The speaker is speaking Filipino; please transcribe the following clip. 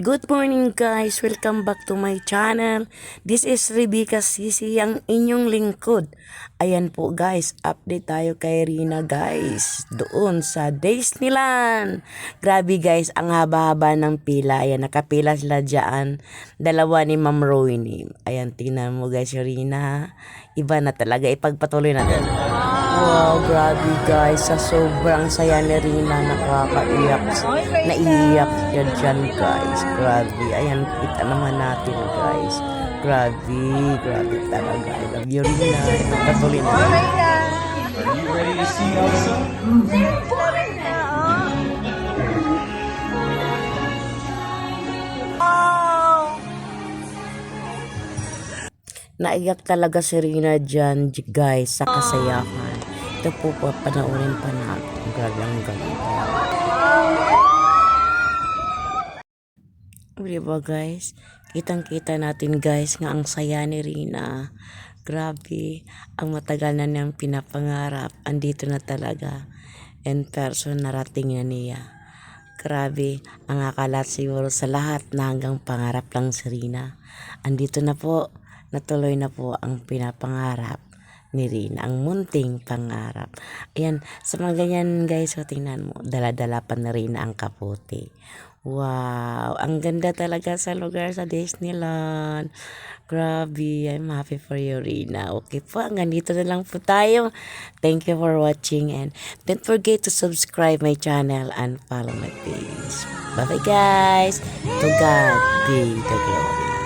Good morning guys! Welcome back to my channel. This is Rebecca Sisi, ang inyong lingkod. Ayan po guys, update tayo kay Rina guys. Doon sa Disneyland. Grabe guys, ang haba-haba ng pila. Ayan, nakapila sila dyan. Dalawa ni Ma'am Rooney. Ayan, tingnan mo guys yung Rina. Iba na talaga. Ipagpatuloy natin. Wow, grabe guys. Sa sobrang saya ni Rina, nakakaiyak. Naiiyak siya dyan guys. Grabe. Ayan, kita naman natin guys. Grabe, grabe talaga. I love you Rina. Patuloy na. Are you ready to see Elsa? Naiyak talaga si Rina dyan guys sa kasayahan. Ito po panoorin pa natin. Grabe ang ganda. Diba guys? Kitang-kita natin guys nga ang saya ni Rina. Grabe. Ang matagal na niyang pinapangarap. Andito na talaga. In person narating na niya. Grabe. Ang akalat siguro sa lahat na hanggang pangarap lang si Rina. Andito na po. Natuloy na po ang pinapangarap ni Rina, ang munting pangarap. Ayan, sa mga ganyan guys, so tingnan mo, dala-dala pa na rin ang kapote. Wow, ang ganda talaga sa lugar sa Disneyland. Grabe, I'm happy for you, Rina. Okay po, hanggang dito na lang po tayo. Thank you for watching and don't forget to subscribe my channel and follow my page. Bye-bye guys. To God be the glory.